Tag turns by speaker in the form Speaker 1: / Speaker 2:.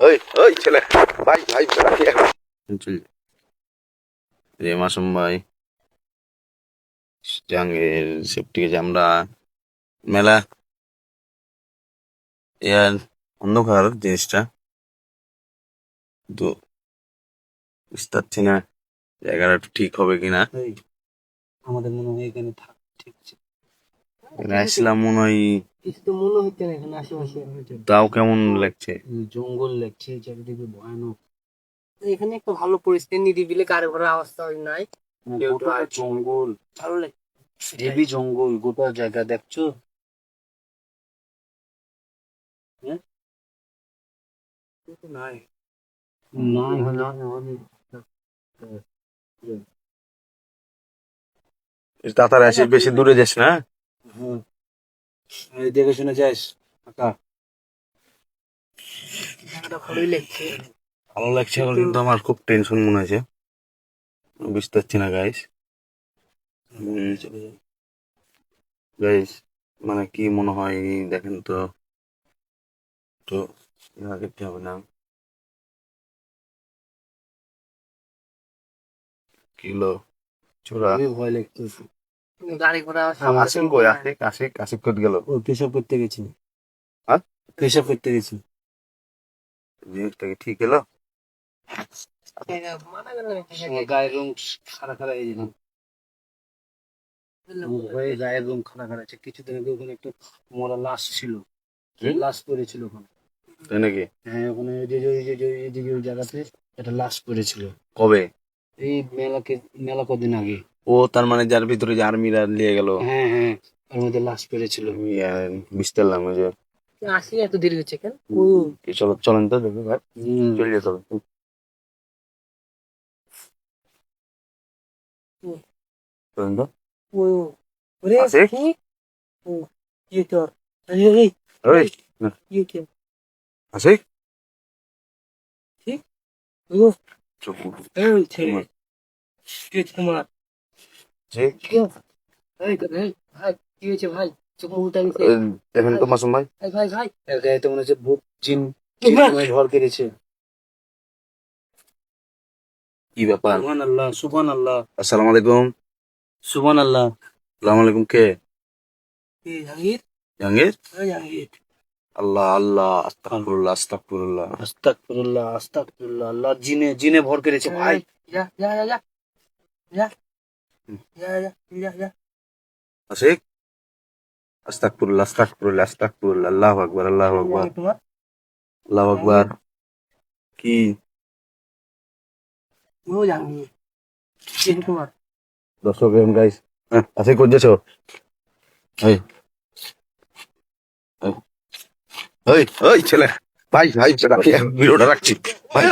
Speaker 1: ওই ওই ছেলে ভাই ভাই রে মাসুম ভাই জাহাঙ্গীর সেফটি গেছে আমরা। মেলা। ইয়ার অন্ধকার জিনিসটা তো বুঝতে পারছি না জায়গাটা একটু ঠিক হবে কিনা।
Speaker 2: আমাদের মনে হয় এখানে থাক ঠিক আছে।
Speaker 1: আসলাম মনে হয়
Speaker 2: কিছু তো মনে হচ্ছে না এখানে আশেপাশে।
Speaker 1: তাও কেমন লাগছে?
Speaker 2: জঙ্গল লাগছে চারিদিকে ভয়ানক। এখানে একটা ভালো পরিস্থিতি নিরিবিলে গাড়ি ঘোড়ার আওয়াজটা নাই।
Speaker 3: গোটা জঙ্গল।
Speaker 2: ভালো লাগছে।
Speaker 3: হেভি জঙ্গল গোটা জায়গা দেখছ?
Speaker 2: নাই।
Speaker 3: নাই
Speaker 1: তাড়াতাড়ি আসিস বেশি দূরে যাস না।
Speaker 3: হ্যাঁ। এই দেখে শুনে যাস কাকা
Speaker 2: ভালোই লাগছে।
Speaker 1: ভালো লাগছে এখন কিন্তু আমার খুব টেনশন মনে হয়েছে। বুঝতে পারছি না গাইস গাইস মানে কি মনে হয় দেখেন তো। তো দেখতে হবে না। কিলো চোরা।
Speaker 3: ভয় লাগছে
Speaker 2: গাড়ি ঘোড়া
Speaker 1: কই গেল।
Speaker 3: ও পেশাব করতে গেছি
Speaker 1: হ্যাঁ?
Speaker 3: পেশাব করতে গেছি
Speaker 1: জিনিসটা কি ঠিক
Speaker 3: গায়ের খাড়া খাড়া এই হয়ে গায়ের রং খাড়া খাড়া আছে। কিছুদিন আগে ওখানে একটা মরা লাশ ছিল। লাশ পড়েছিল ওখানে।
Speaker 1: তাই নাকি?
Speaker 3: হ্যাঁ ওখানে ওই যে যে যে ওই জায়গাতে একটা লাশ পড়েছিল।
Speaker 1: কবে?
Speaker 3: এই মেলাকে মেলা কদিন আগে।
Speaker 1: ও তার মানে যার ভিতরে যে আর্মিরা নিয়ে গেল।
Speaker 3: হ্যাঁ হ্যাঁ। ওর মধ্যে লাশ পেরেছিল
Speaker 1: আমি বুঝতে পারলাম ওই যে
Speaker 2: আসি এত দেরি হচ্ছে কেন?
Speaker 1: চলো চলেন তো দেখো ভাই। চলে যেতে হবে। চলেন তো।
Speaker 2: ও
Speaker 1: আছে?
Speaker 2: কি? ও কি তোর এই এই
Speaker 1: ওই
Speaker 2: কি কি
Speaker 1: আছে?
Speaker 2: ও
Speaker 1: চুপ
Speaker 2: এই ছেলে। কি তোমার।
Speaker 1: আছে
Speaker 2: কি হয়েছে ভাই? চোখ
Speaker 1: এই, দেখেন তো মাসুম ভাই।
Speaker 2: এই ভাই ভাই।
Speaker 3: গায়ে তো মনে হচ্ছে ভূত জিন ভর কেড়েছে
Speaker 1: কি ব্যাপার?
Speaker 3: সুবহান আল্লাহ সুবহান আল্লাহ
Speaker 1: আসসালামু আলাইকুম।
Speaker 3: সুবহান আল্লাহ
Speaker 1: আসসালামু আলাইকুম কে?
Speaker 2: জাহাঙ্গীর?
Speaker 1: জাহাঙ্গীর?
Speaker 2: এই জাহাঙ্গীর।
Speaker 1: আল্লাহ আল্লাহ আস্তাগফিরুল্লাহ আস্তাগফিরুল্লাহ।
Speaker 3: আস্তাগফিরুল্লাহ আস্তাগফিরুল্লাহ আল্লাহ জিনে জিনে ভর কেড়েছে ভাই।
Speaker 2: যা যা যা। যা। يا يا يا
Speaker 1: আশিক আস্তাকফিরুল্লাহ আস্তাকফিরুল্লাহ আস্তাকফিরুল্লাহ আল্লাহু আকবার আল্লাহু আকবার আল্লাহু আকবার কি
Speaker 2: ও জানি চিন কুমার
Speaker 1: দর্শক এম গাইস আশিক কোন যাচ্ছ এই এই এই ছেলে ভাই ভাই ভিডিওটা রাখছি ভাই